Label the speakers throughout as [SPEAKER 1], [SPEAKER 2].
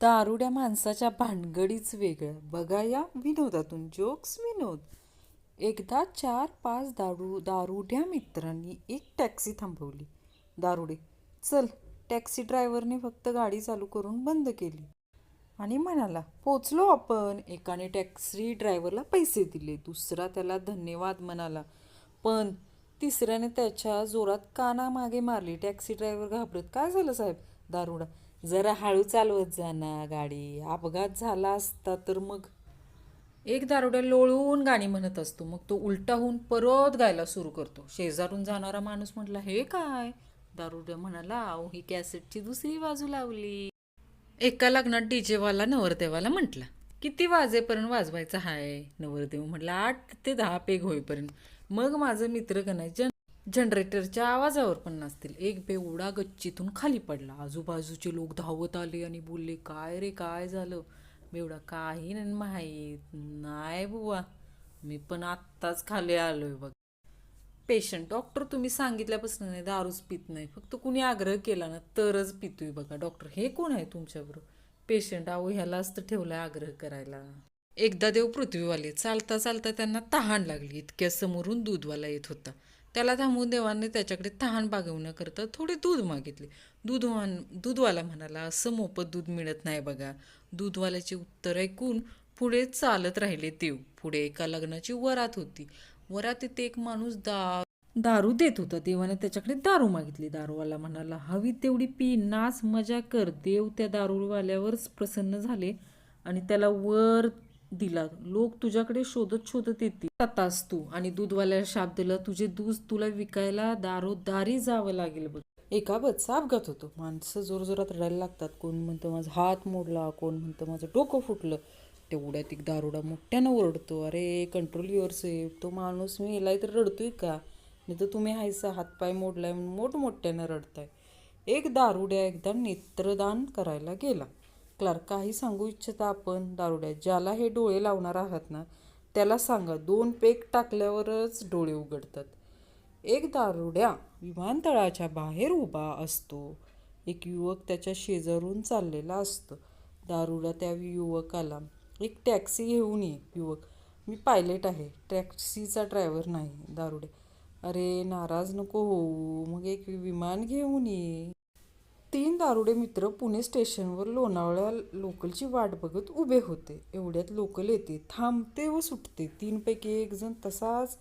[SPEAKER 1] दारुड्या माणसाच्या भानगडीच वेगळं. बघा या विनोदातून. जोक्स विनोद. एकदा चार पाच दारू दारुड्या मित्रांनी एक टॅक्सी थांबवली. दारुडे चल टॅक्सी ड्रायव्हरने फक्त गाडी चालू करून बंद केली. आणि म्हणाला पोचलो आपण. एकाने टॅक्सी ड्रायव्हरला पैसे दिले. दुसरा त्याला धन्यवाद म्हणाला पण तिसऱ्याने त्याच्या जोरात कानामागे मारली. टॅक्सी ड्रायव्हर घाबरत. काय झालं साहेब? दारुडा जरा हळू चालवत जा ना गाडी. अपघात झाला असता तर मग? एक दारोड्या लोळून गाणी म्हणत असतो. मग तो उलटा होऊन परत गायला सुरू करतो. शेजारून जाणारा माणूस म्हटला हे काय? दारुड्या म्हणाला अहो ही कॅसेटची दुसरी बाजू लावली. एका लग्नात डीजेवाला नवरदेवाला म्हटला किती वाजेपर्यंत वाजवायचं हाय? नवरदेव म्हटलं आठ ते दहा पेग होईपर्यंत. मग माझं मित्र गणायचं जन जनरेटरच्या आवाजावर पण नसतील. एक बेवडा गच्चीतून खाली पडला. आजूबाजूचे लोक धावत आले आणि बोलले काय रे काय झालं? बेवडा काही नाही माहीत नाही बुवा. मी पण आत्ताच खाली आलोय बघ. पेशंट डॉक्टर तुम्ही सांगितल्यापासून नाही दारूच पित नाही. फक्त कुणी आग्रह केला ना तरच पितोय बघा. डॉक्टर हे कोण आहे तुमच्याबरोबर? पेशंट अहो ह्यालाच तर ठेवलाय आग्रह करायला. एकदा देव पृथ्वीवाले चालता चालता त्यांना तहान लागली. इतक्या समोरून दूधवाला येत होता. त्याला थांबवून देवाने त्याच्याकडे तहान बागवण्याकरता थोडे दूध मागितले. दूधवान दूधवाला म्हणाला असं मोफत दूध मिळत नाही बघा. दूधवाल्याचे उत्तर ऐकून पुढे चालत राहिले देव. पुढे एका लग्नाची वरात होती. वरात तिथे एक माणूस दा दारू देत होता. देवाने त्याच्याकडे दारू मागितली. दारूवाला म्हणाला हवी तेवढी पी नाच मजा कर. देव त्या दारूवाल्यावरच प्रसन्न झाले आणि त्याला वर दिला. लोक तुझ्याकडे शोधत शोधत येतील. आतास तू आणि दूधवाल्याला शाप दिला. तुझे दूध तुला विकायला दारोदारी जावं लागेल बघ. एका बसचा अपघात होतो. माणसं जोरजोरात रडायला लागतात. कोण म्हणतं माझा हात मोडला? कोण म्हणतं माझं डोकं फुटलं? तेवढ्यात एक दारोडा मोठ्यानं ओरडतो. अरे कंट्रोल युअर सेफ तो माणूस मी येलाय तर रडतोय का? नाही तर तुम्ही हायसा हातपाय मोडलाय म्हणून मोठमोठ्यानं रडताय. एक दारुड्या एकदा नेत्रदान करायला गेला. क्लार्क काही सांगू इच्छिता आपण दारुड्या? ज्याला हे डोळे लावणार आहात ना त्याला सांगा. दोन पेक टाकल्यावरच डोळे उघडतात. एक दारुड्या विमानतळाच्या बाहेर उभा असतो. एक युवक त्याच्या शेजारून चाललेला असतो. दारुडा त्या युवकाला एक टॅक्सी घेऊन ये युवक. मी पायलट आहे. टॅक्सीचा ड्रायव्हर नाही दारुडे. अरे नाराज नको होऊ. मग एक विमान घेऊन ये. तीन दारुडे मित्र पुणे स्टेशनवर लोणावळ्या लोकलची वाट बघत उभे होते. एवढ्यात लोकल येते थांबते व सुटते. तीनपैकी एक जण तसाच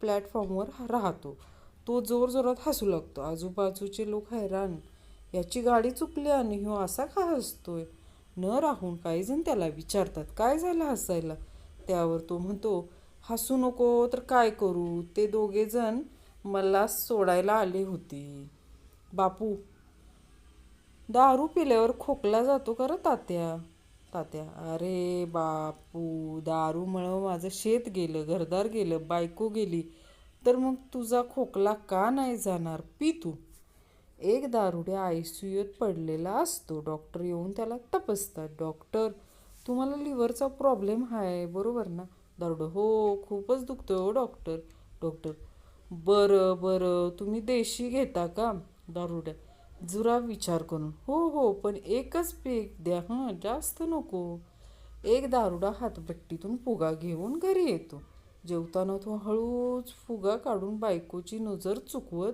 [SPEAKER 1] प्लॅटफॉर्मवर राहतो. तो जोर जोरात हसू लागतो. आजूबाजूचे लोक हैराण. याची गाडी चुकली आणि ह्यो असा का हसतोय? न राहून काही जण त्याला विचारतात काय झालं हसायला? त्यावर तो म्हणतो हसू नको तर काय करू? ते दोघे जण मला सोडायला आले होते. बापू दारू पिल्यावर खोकला जातो खरं तात्या? तात्या अरे बापू दारूमुळं माझं शेत गेलं घरदार गेलं बायको गेली. तर मग तुझा खोकला का नाही जाणार? पी तू. एक दारुड्या यूत पडलेला असतो. डॉक्टर येऊन त्याला तपासतात. डॉक्टर तुम्हाला लिव्हरचा प्रॉब्लेम आहे बरोबर ना? दारुड हो खूपच दुखतं हो डॉक्टर. डॉक्टर बरं बरं तुम्ही देशी घेता का? दारुड्या जुरा विचार करून हो हो पण एकच पेक द्या हां जास्त नको. एक दारुडा हातभट्टीतून फुगा घेऊन घरी येतो. जेवताना तो हळूच फुगा काढून बायकोची नजर चुकवत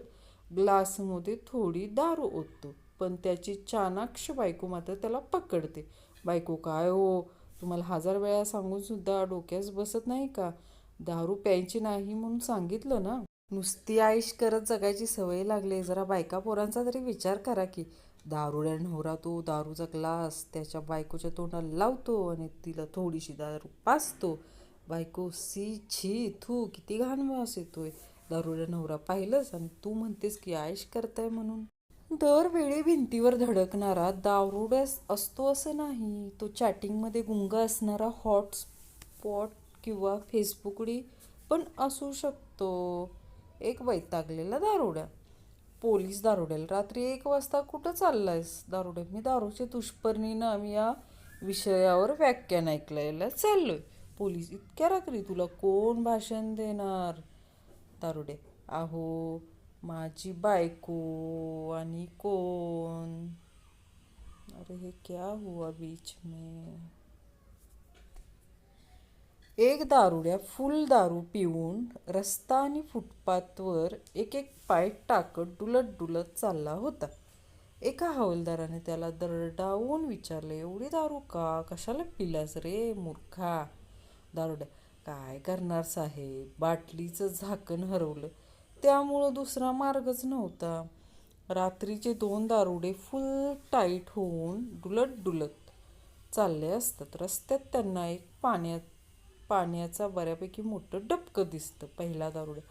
[SPEAKER 1] ग्लासमध्ये थोडी दारू ओततो. पण त्याची चाणाक्ष बायको मात्र त्याला पकडते. बायको काय हो तुम्हाला हजार वेळा सांगून सुद्धा डोक्यास बसत नाही का? दारू प्यायची नाही म्हणून सांगितलं ना? नुसती आईश करत जगायची सवय लागली. जरा बायका पोरांचा तरी विचार करा की दारुड्या नवरा तो दारूचा ग्लास त्याच्या बायकोच्या तोंडाला लावतो आणि तिला थोडीशी दारू पाचतो बायको सी छी थू किती घाण वास येतोय. दारुड्या नवरा पाहिलंच आणि तू म्हणतेस की आयश करताय म्हणून. दरवेळी भिंतीवर धडकणारा दारुड्यास असतो असं नाही. तो चॅटिंगमध्ये गुंग असणारा हॉटस्पॉट किंवा फेसबुकडी पण असू शकतो. एक वैतागलेला दारुड्या. पोलीस दारुड्याला रात्री एक वाजता कुठं चाललायस दारुड्या? मी दारूचे दुष्परिणाम आम्ही या विषयावर व्याख्यान ऐकलेलं चाललोय. पोलीस इतक्या रात्री तुला कोण भाषण देणार? दारुडे अहो माझी बायको आणि कोण? अरे हे क्या हुआ बीच में? एक दारुड्या फुल दारू पिऊन रस्ता आणि फुटपाथवर एक एक पाय टाकत डुलत डुलत चालला होता. एका हवालदाराने त्याला दरडावून विचारले एवढी दारू का? कशाला पिलास रे मूर्खा? दारुड्या काय करणार साहेब? बाटलीचं झाकण हरवलं. त्यामुळं दुसरा मार्गच नव्हता. रात्रीचे दोन दारुडे फुल टाईट होऊन डुलत डुलत चालले असतात. रस्त्यात त्यांना एक पाण्यात पाण्याचा बऱ्यापैकी मोठं डबकं दिसतं पहिला दारुड्या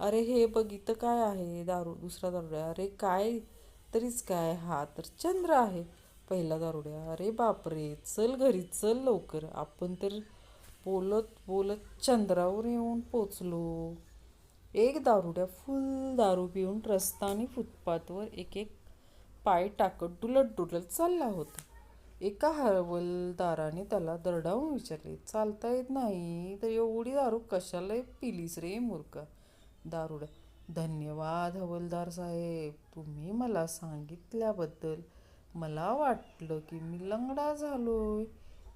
[SPEAKER 1] अरे हे बघ इथं काय आहे दारू दुसरा दारुड्या अरे काय तरीच काय? हा तर चंद्र आहे पहिला दारुड्या. अरे बापरे चल घरी चल लवकर. आपण तर बोलत बोलत चंद्रावर येऊन पोचलो. एक दारुड्या फुल दारू पिऊन रस्ता आणि फुटपाथवर एक एक पाय टाकत डुलत डुलत चालला होता. एका हवालदाराने त्याला दरडावून विचारले चालता येत नाही? तर एवढी दारू कशाला पिलीस रे मूर्ख? दारुडा. धन्यवाद हवलदार साहेब. तुम्ही मला सांगितल्याबद्दल मला वाटलं की मी लंगडा झालोय.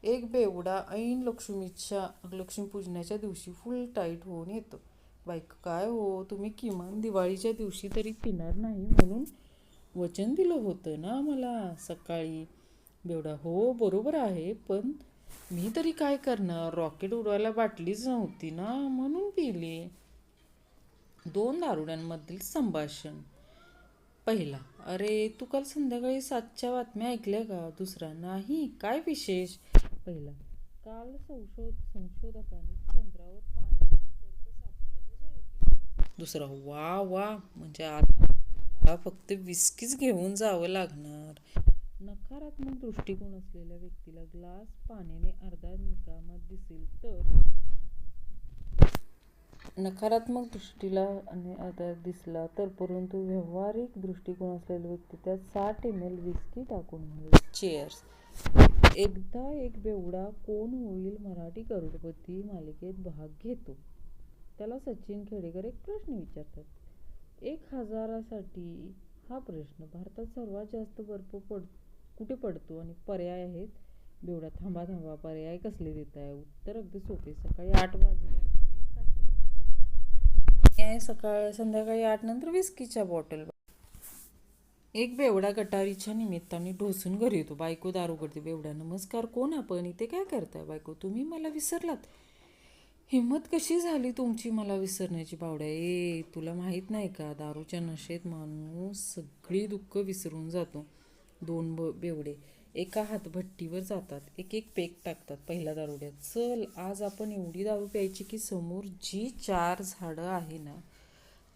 [SPEAKER 1] एक बेवडा ऐन लक्ष्मीच्या लक्ष्मीपूजनाच्या दिवशी फुल टाईट होऊन येतो. बाईक काय हो? तुम्ही किमान दिवाळीच्या दिवशी तरी पिणार नाही म्हणून वचन दिलं होतं ना मला सकाळी? बेवडा. हो बरोबर आहे पण मी तरी काय करणार? रॉकेट उडवायला बाटलीच नव्हती ना म्हणून पिली. दोन दारुड्यांमधील संभाषण. पहिला अरे तू काल संध्याकाळी सातच्या बातम्या ऐकल्या का? दुसरा नाही काय विशेष? पहिला काल संशोध संशोधकाने चंद्रावर पाणी दुसरा वा वा म्हणजे आता फक्त विस्कीच घेऊन जावं लागणार. सकारात्मक दृष्टिकोन असलेल्या व्यक्तीला ग्लास पाण्याने अर्धा निकामात दिसेल तर? नकारात्मक दृष्टीला आणि अर्धा दिसला तर परंतु व्यावहारिक दृष्टिकोन असलेला व्यक्ती त्यात साठ एम एल विस्की टाकून चेअर्स एकदा एक बेवडा कोण होईल मराठी करोडपती मालिकेत भाग घेतो? त्याला सचिन खेडेकर एक प्रश्न विचारतात. एक हजारासाठी हा प्रश्न. भारतात सर्वात जास्त बर्फ पडतो कुठे पडतो आणि पर्याय आहेत? बेवडा थांबा थांबा पर्याय कसले देत आहे? उत्तर अगदी सोपे. सकाळी आठ वाजे सकाळ संध्याकाळी आठ नंतर विस्कीच्या बॉटल एक बेवडा गटारीच्या निमित्ताने ढोसून घरी येतो. बायको दारू करते. बेवडा नमस्कार कोण आपण? इथे काय करताय? बायको तुम्ही मला विसरलात. हिंमत कशी झाली तुमची मला विसरण्याची बावड्या? ए तुला माहीत नाही का? दारूच्या नशेत माणूस सगळी दुःख विसरून जातो. दोन ब बेवडे. एका हातभट्टीवर जातात. एक एक पेक टाकतात पहिल्या दारुड्यात. चल आज आपण एवढी दारू प्यायची की समोर जी चार झाडं आहे ना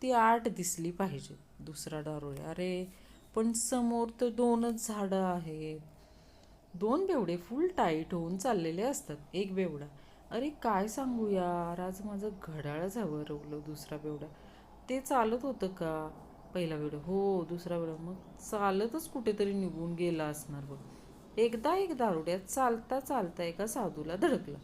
[SPEAKER 1] ती आठ दिसली पाहिजे दुसरा दारुड्या अरे पण समोर तर दोनच झाडं आहेत दोन बेवडे फुल टाईट होऊन चाललेले असतात. एक बेवडा. अरे काय सांगू यार आज माझं घड्याळच रवलं दुसरा बेवडा. ते चालत होतं का? पहिला वेळ हो दुसरा वेळ मग चालतच कुठेतरी निघून गेला असणार बघ. एकदा एक दारुड्यात चालता चालता एका साधूला धडकला.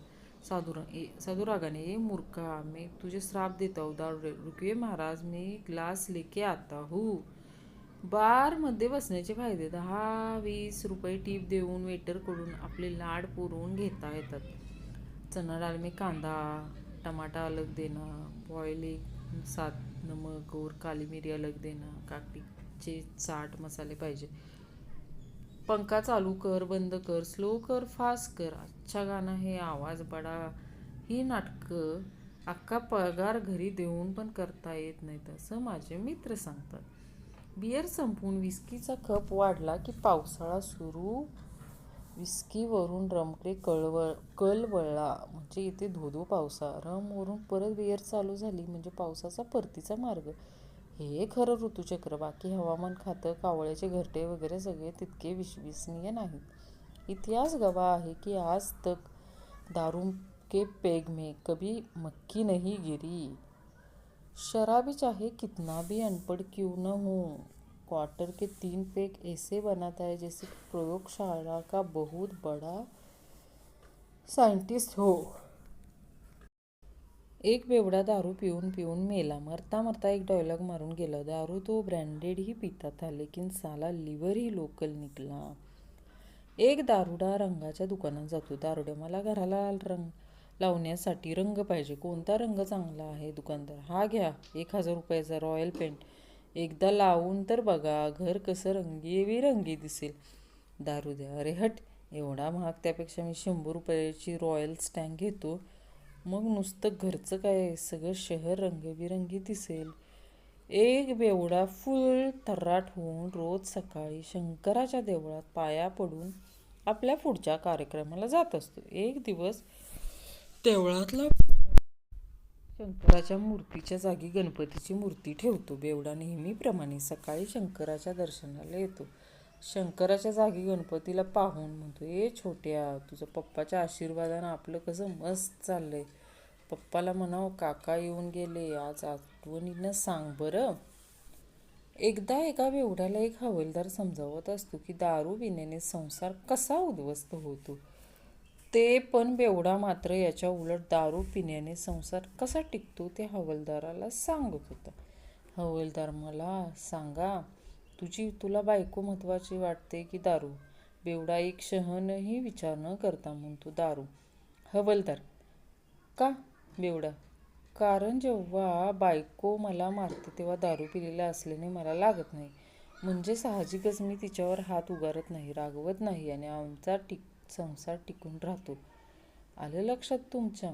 [SPEAKER 1] साधू ए साधू रागाने ए मूर्खा मी तुझे श्राप देता हूँ दारुडे. रुकिए महाराज मी ग्लास लेके आता हूँ. बारमध्ये बसण्याचे फायदे दहा वीस रुपये टीप देऊन वेटरकडून आपले लाड पुरवून घेता येतात. चणा डाल मी कांदा टमाटा अलग देणं बॉईल एक सात नमक गोर काली मिरी अलग देणं काकडीचे चाट मसाले पाहिजे. पंखा चालू कर बंद कर स्लो कर फास्ट कर. अच्छा गाणं हे आवाज बडा ही नाटकं अख्खा पगार घरी देऊन पण करता येत नाहीत असं माझे मित्र सांगतात. बियर संपून विस्कीचा कप वाढला की पावसाळा सुरू विस्कीवरून रमकडे कळवळ कळवळला म्हणजे इथे धोधो पावसा. रमवरून परत वेअर चालू झाली म्हणजे पावसाचा परतीचा मार्ग. हे खरं ऋतुचक्र. बाकी हवामान खातं कावळ्याचे घरटे वगैरे सगळे तितके विश्वसनीय नाहीत. इतिहास गवा आहे की आज तक दारू के पेग में कभी मक्की नहीं गिरी. शराबी चाहे कितना भी अनपढ़ क्यों न हो. क्वार्टर के तीन पेग ऐसे बनाता है जैसे प्रयोगशाला का बहुत बड़ा साइंटिस्ट हो। एक बेवडा दारू पिऊन पिऊन मेला. मरता मरता एक डायलॉग मारून गेला. दारू तो ब्रँडेड ही पिता था लेकिन साला लिव्हर ही लोकल निकला एक दारुडा रंगाच्या दुकानात जातो. दारुड्या मला घराला रंग लावण्यासाठी रंग पाहिजे. कोणता रंग चांगला आहे? दुकानदार हा घ्या. एक हजार रुपयाचा रॉयल पेंट एकदा लावून तर बघा घर कसं रंगीबेरंगी दिसेल. दारू द्या. अरे हट एवढा महाग त्यापेक्षा मी शंभर रुपयाची रॉयल स्टँग घेतो. मग नुसतं घरचं काय? सगळं शहर रंगबिरंगी दिसेल. एक बेवडा फुल थर्राट होऊन रोज सकाळी शंकराच्या देवळात पाया पडून आपल्या पुढच्या कार्यक्रमाला जात असतो. एक दिवस देवळातला शंकराच्या मूर्तीच्या जागी गणपतीची मूर्ती ठेवतो. बेवडा नेहमीप्रमाणे सकाळी शंकराच्या दर्शनाला येतो. शंकराच्या जागी गणपतीला पाहून म्हणतो ए छोट्या तुझं पप्पाच्या आशीर्वादानं आपलं कसं मस्त चाललंय. पप्पाला म्हणाव काका येऊन गेले आज आठवणीनं सांग बरं. एकदा एका बेवड्याला एक हवलदार समजावत असतो की दारू पिण्याने संसार कसा उद्ध्वस्त होतो? ते पण बेवडा मात्र याच्या उलट दारू पिण्याने संसार कसा टिकतो ते हवलदाराला सांगत होता. हवलदार मला सांगा तुझी तुला बायको महत्त्वाची वाटते की दारू? बेवडा एक क्षणही विचार न करता म्हणतो दारू. हवलदार. का बेवडा? कारण जेव्हा बायको मला मारते तेव्हा दारू पिलेला असल्याने मला लागत नाही. म्हणजे साहजिकच मी तिच्यावर हात उगारत नाही रागवत नाही आणि आमचा टिक संसार टिकून राहतो. आलं लक्षात तुमच्या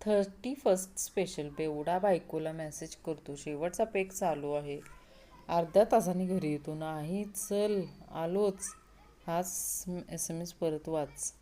[SPEAKER 1] थर्टी फर्स्ट स्पेशल बेवडा बायकोला मेसेज करतो. शेवटचा पेक चालू आहे. अर्ध्या तासाने घरी येतो. नाही चल आलोच. हाच एस एम एस परत वाच.